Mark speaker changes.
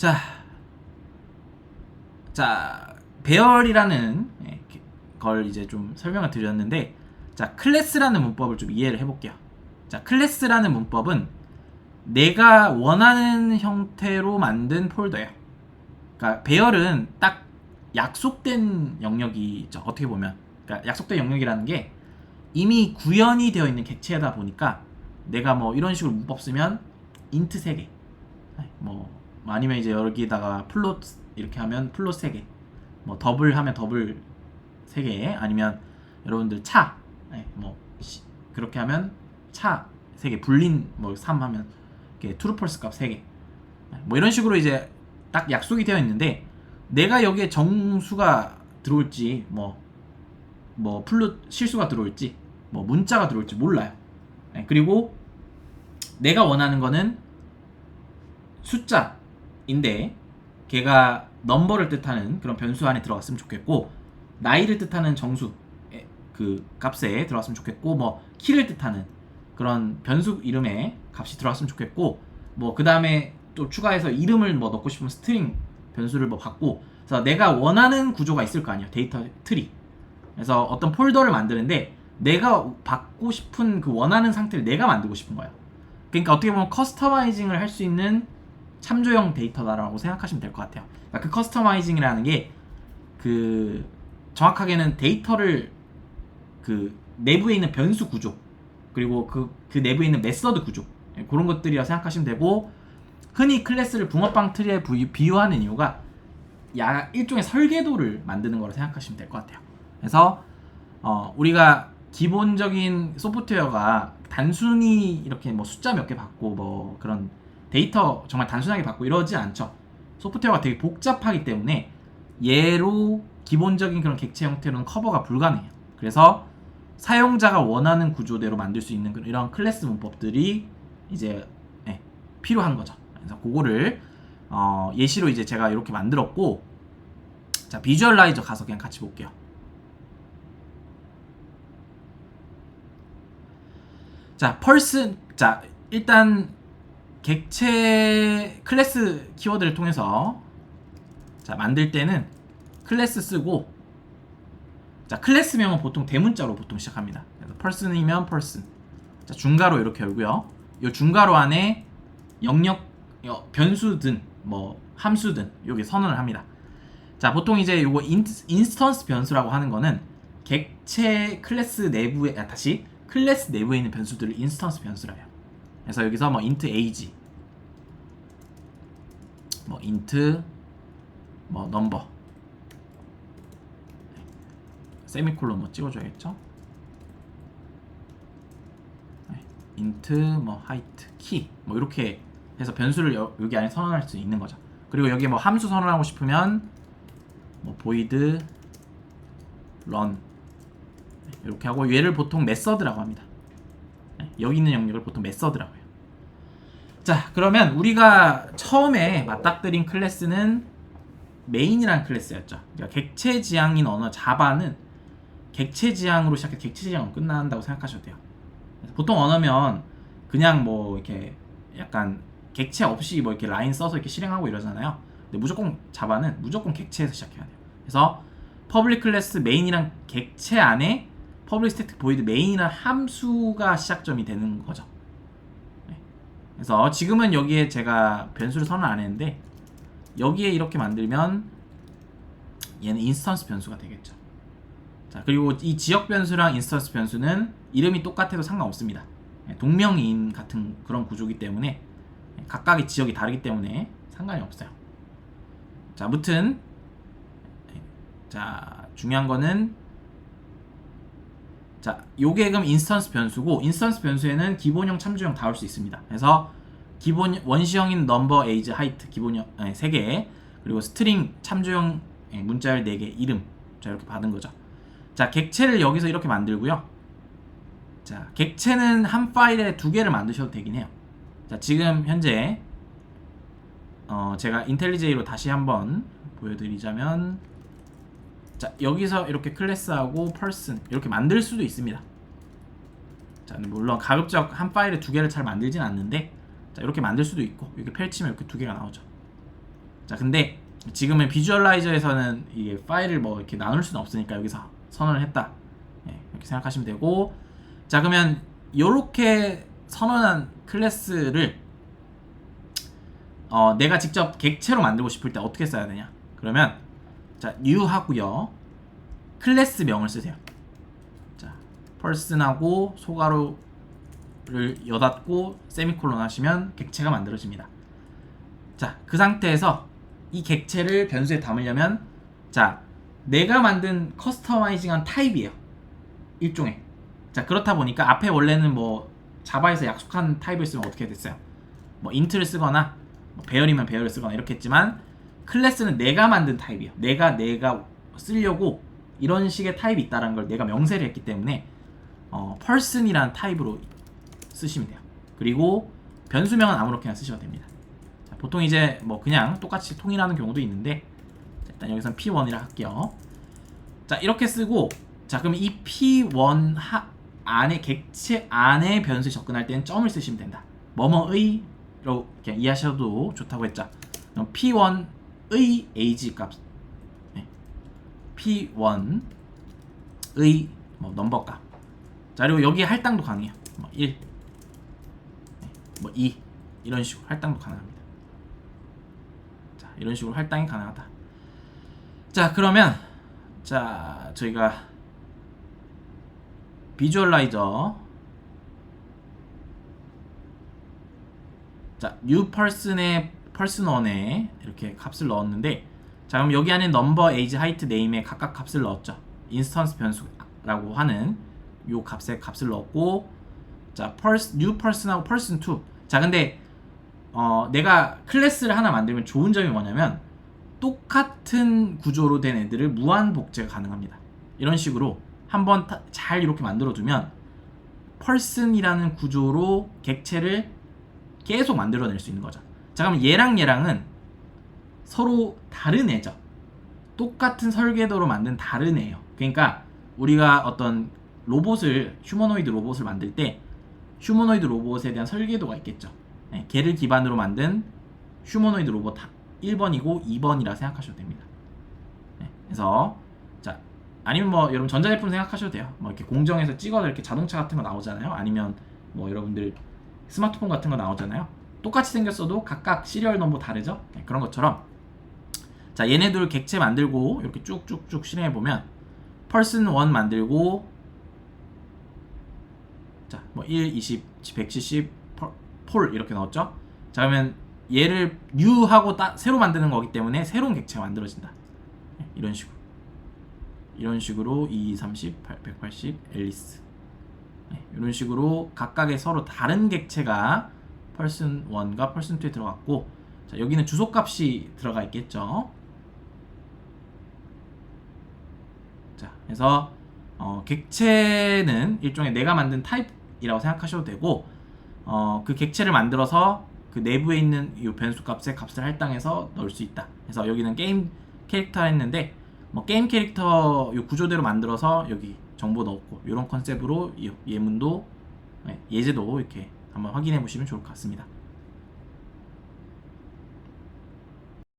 Speaker 1: 자, 자 배열이라는 예, 걸 이제 좀 설명을 드렸는데, 자 클래스라는 문법을 좀 이해를 해볼게요. 자 클래스라는 문법은 내가 원하는 형태로 만든 폴더예요. 그러니까 배열은 딱 약속된 영역이죠. 어떻게 보면, 그러니까 약속된 영역이라는 게 이미 구현이 되어 있는 객체다 보니까 내가 뭐 이런 식으로 문법 쓰면 인트 3개 뭐 아니면 이제 여기다가 플롯 이렇게 하면 플롯 3개. 뭐 더블 하면 더블 3개. 아니면 여러분들 차. 네, 뭐 시- 그렇게 하면 차 3개. 불린 뭐 3 하면 이렇게 트루펄스 값 3개. 뭐 이런 식으로 이제 딱 약속이 되어 있는데 내가 여기에 정수가 들어올지 뭐뭐 플롯 실수가 들어올지 뭐 문자가 들어올지 몰라요. 네, 그리고 내가 원하는 거는 숫자 인데 걔가 넘버를 뜻하는 그런 변수 안에 들어갔으면 좋겠고 나이를 뜻하는 정수 에, 그 값에 들어갔으면 좋겠고 뭐 키를 뜻하는 그런 변수 이름에 값이 들어갔으면 좋겠고 뭐 그 다음에 또 추가해서 이름을 뭐 넣고 싶으면 스트링 변수를 뭐 받고 그래서 내가 원하는 구조가 있을 거 아니야 데이터 트리 그래서 어떤 폴더를 만드는데 내가 받고 싶은 그 원하는 상태를 내가 만들고 싶은 거야. 그러니까 어떻게 보면 커스터마이징을 할 수 있는 참조형 데이터다라고 생각하시면 될 것 같아요. 그러니까 그 커스터마이징이라는 게 그 정확하게는 데이터를 그 내부에 있는 변수 구조 그리고 그, 그 내부에 있는 메서드 구조 예, 그런 것들이라 생각하시면 되고 흔히 클래스를 붕어빵 트리에 부- 비유하는 이유가 야 일종의 설계도를 만드는 거라 생각하시면 될 것 같아요. 그래서 어, 우리가 기본적인 소프트웨어가 단순히 이렇게 뭐 숫자 몇 개 받고 뭐 그런 데이터 정말 단순하게 받고 이러지 않죠. 소프트웨어가 되게 복잡하기 때문에 얘로 기본적인 그런 객체 형태로는 커버가 불가능해요. 그래서 사용자가 원하는 구조대로 만들 수 있는 그런 이런 클래스 문법들이 이제 예, 필요한 거죠. 그래서 그거를 어, 예시로 이제 제가 이렇게 만들었고 자 비주얼라이저 가서 그냥 같이 볼게요. 자, 펄스 자, 일단 객체 클래스 키워드를 통해서 자, 만들 때는 클래스 쓰고 자, 클래스명은 보통 대문자로 보통 시작합니다. 그래서 펄슨이면 펄슨. 자, 중괄호 이렇게 열고요. 이 중괄호 안에 영역 어, 변수든 뭐 함수든 여기 선언을 합니다. 자, 보통 이제 요거 인, 인스턴스 변수라고 하는 거는 객체 클래스 내부에 아, 다시 클래스 내부에 있는 변수들을 인스턴스 변수라 해요. 그래서 여기서 뭐 int age 뭐 int 뭐 number 세미콜론 뭐 찍어줘야겠죠? 네, int 뭐 height key 뭐 이렇게 해서 변수를 여, 여기 안에 선언할 수 있는 거죠. 그리고 여기 뭐 함수 선언하고 싶으면 뭐 void run 네, 이렇게 하고 얘를 보통 메서드라고 합니다. 네, 여기 있는 영역을 보통 메서드라고 해요. 자, 그러면 우리가 처음에 맞닥뜨린 클래스는 메인이라는 클래스였죠. 그러니까 객체 지향인 언어 자바는 객체 지향으로 시작해 객체 지향으로 끝난다고 생각하셔도 돼요. 보통 언어면 그냥 뭐 이렇게 약간 객체 없이 뭐 이렇게 라인 써서 이렇게 실행하고 이러잖아요. 근데 무조건 자바는 무조건 객체에서 시작해야 돼요. 그래서 퍼블릭 클래스 메인이란 객체 안에 퍼블릭 스태틱 보이드 메인이란 함수가 시작점이 되는 거죠. 네. 그래서 지금은 여기에 제가 변수를 선언 안 했는데 여기에 이렇게 만들면 얘는 인스턴스 변수가 되겠죠. 자 그리고 이 지역 변수랑 인스턴스 변수는 이름이 똑같아도 상관없습니다. 네, 동명이인 같은 그런 구조기 때문에 네, 각각의 지역이 다르기 때문에 상관이 없어요. 자, 아무튼 네, 자 중요한 거는 자 요게 그럼 인스턴스 변수고 인스턴스 변수에는 기본형, 참조형 다 올 수 있습니다. 그래서 기본 원시형인 넘버, 에이지, 하이트 기본형 아니, 3개 그리고 스트링 참조형 예, 문자열 4개 이름 자 이렇게 받은 거죠. 자 객체를 여기서 이렇게 만들고요. 자 객체는 한 파일에 두 개를 만드셔도 되긴 해요. 자 지금 현재 어 제가 인텔리제이로 다시 한번 보여드리자면 자 여기서 이렇게 클래스하고 펄슨 이렇게 만들 수도 있습니다. 자 물론 가급적 한 파일에 두 개를 잘 만들진 않는데 자 이렇게 만들 수도 있고 이렇게 펼치면 이렇게 두 개가 나오죠. 자 근데 지금은 비주얼라이저에서는 이게 파일을 뭐 이렇게 나눌 수는 없으니까 여기서 선언을 했다 예, 이렇게 생각하시면 되고 자 그러면 이렇게 선언한 클래스를 어, 내가 직접 객체로 만들고 싶을 때 어떻게 써야 되냐 그러면 자 new 하고요. 클래스 명을 쓰세요. 자 person하고 소가로를 여닫고 세미콜론 하시면 객체가 만들어집니다. 자 그 상태에서 이 객체를 변수에 담으려면 자 내가 만든 커스터마이징한 타입이에요. 일종의. 자 그렇다 보니까 앞에 원래는 뭐 자바에서 약속한 타입을 쓰면 어떻게 됐어요? 뭐 인트를 쓰거나 뭐 배열이면 배열을 쓰거나 이렇게 했지만 클래스는 내가 만든 타입이에요. 내가 내가 쓰려고 이런 식의 타입이 있다는 걸 내가 명세를 했기 때문에 어, person이라는 타입으로 쓰시면 돼요. 그리고 변수명은 아무렇게나 쓰셔도 됩니다. 자, 보통 이제 뭐 그냥 똑같이 통일하는 경우도 있는데 자, 일단 여기선 p1이라 할게요. 자 이렇게 쓰고 자 그럼 이 p1 하, 안에 객체 안에 변수에 접근할 때는 점을 쓰시면 된다. 뭐뭐의 로 이렇게 이해하셔도 좋다고 했죠. 그럼 p1 의 age 값 네. p1의 뭐 넘버 값 자, 그리고 여기 할당도 가능해요. 뭐 1, 뭐 2, 이런 식으로 할당도 가능합니다. 자, 이런 식으로 할당이 가능하다. 자, 그러면, 자, 저희가 비주얼라이저, 자, person의 1에 이렇게 값을 넣었는데, 자, 그럼 여기 안에 number, age, height, name에 각각 값을 넣었죠. 인스턴스 변수라고 하는 요 값에 값을 넣었고 자 pers, new person하고 person 2. 자 근데 어, 내가 클래스를 하나 만들면 좋은 점이 뭐냐면 똑같은 구조로 된 애들을 무한 복제가 가능합니다. 이런 식으로 한번 타- 잘 이렇게 만들어 두면 person이라는 구조로 객체를 계속 만들어낼 수 있는 거죠. 자 그럼 얘랑 얘랑은 서로 다른 애죠. 똑같은 설계도로 만든 다른 애예요. 그러니까 우리가 어떤 로봇을 휴머노이드 로봇을 만들 때 휴머노이드 로봇에 대한 설계도가 있겠죠. 네, 걔를 기반으로 만든 휴머노이드 로봇 1번이고 2번이라 생각하셔도 됩니다. 네, 그래서 자 아니면 뭐 여러분 전자제품 생각하셔도 돼요. 뭐 이렇게 공정에서 찍어서 이렇게 자동차 같은 거 나오잖아요. 아니면 뭐 여러분들 스마트폰 같은 거 나오잖아요. 똑같이 생겼어도 각각 시리얼 넘버 다르죠. 네, 그런 것처럼 자 얘네들 객체 만들고 이렇게 쭉쭉쭉 실행해 보면 person 1 만들고 자, 뭐 1, 20, 170, 폴 이렇게 넣었죠. 자, 그러면 얘를 new 하고 따, 새로 만드는 거기 때문에 새로운 객체가 만들어진다. 네, 이런 식으로. 이런 식으로 2, 30, 8, 180, 앨리스. 네, 이런 식으로 각각의 서로 다른 객체가 person 1과 person 2에 들어갔고 자, 여기는 주소값이 들어가 있겠죠. 자, 그래서 어, 객체는 일종의 내가 만든 타입이라고 생각하셔도 되고 어, 그 객체를 만들어서 그 내부에 있는 이 변수 값에 값을 할당해서 넣을 수 있다. 그래서 여기는 게임 캐릭터 했는데 뭐 게임 캐릭터 요 구조대로 만들어서 여기 정보 넣었고 이런 컨셉으로 이 예문도 네, 예제도 이렇게 한번 확인해 보시면 좋을 것 같습니다.